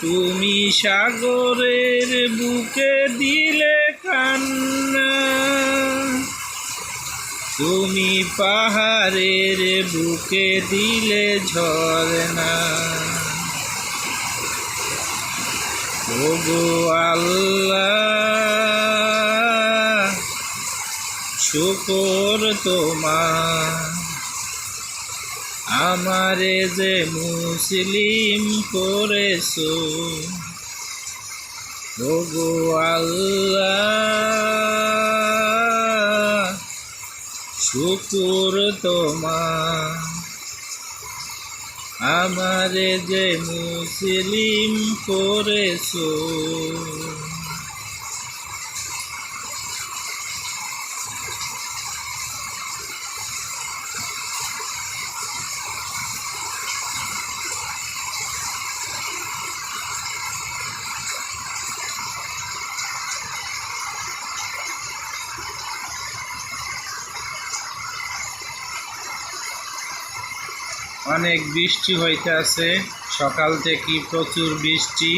তুমি সাগরের বুকে দিলে কান্না। তুমি পাহাড়ের বুকে দিলে ঝরনা ওগো আল্লাহ শুকর তোমার। আমারে যে মুসলিম করেছ ওগো আল্লাহ শুকুর তোমার। আমারে যে মুসলিম করেছ অনেক বৃষ্টি হইতে আছে সকাল থেকে প্রচুর বৃষ্টি।